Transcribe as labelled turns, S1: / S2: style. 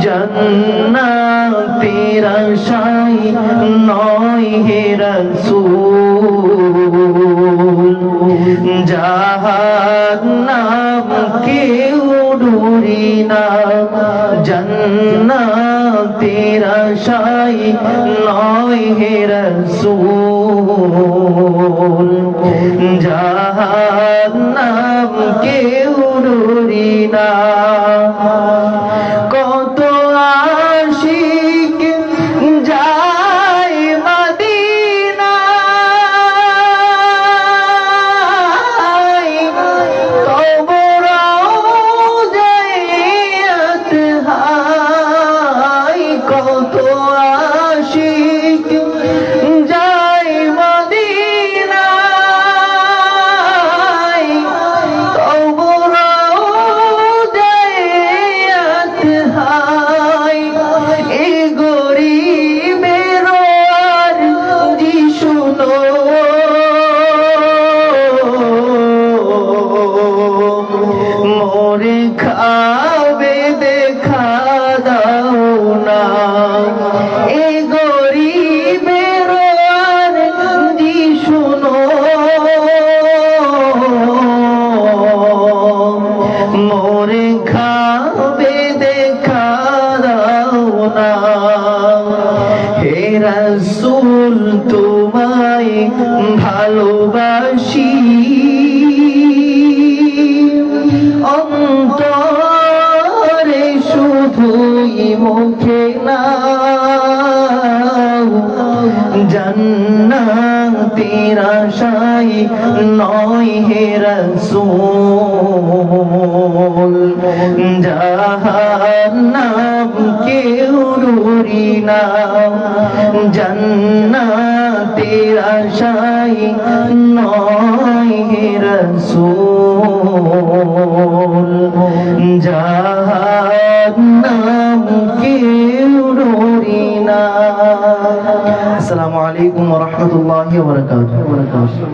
S1: জন্নাতের আশাই নয় হে রসুল। জাহান্নাম কেউ ডুরি না। জন্নাতের নয় হে রসুল। জাহান্নাম কেউ ডুরি না। কত আশিক যায় মদিনায় হাই এ গরিবের আর জি শুনো। মোরে খাবে ভালোবাসি। অন্তরে শুধুই মুখে না জন্নাতের আশাই নয় হে রসুল। জাহান্নাম কেউ ডুরি না জন্নাতের আশাই নয় রসুল। জাহান্নাম কেউ ডুরি আসসালামু আলাইকুম ওয়া রাহমাতুল্লাহি ওয়া বারাকাতুহু।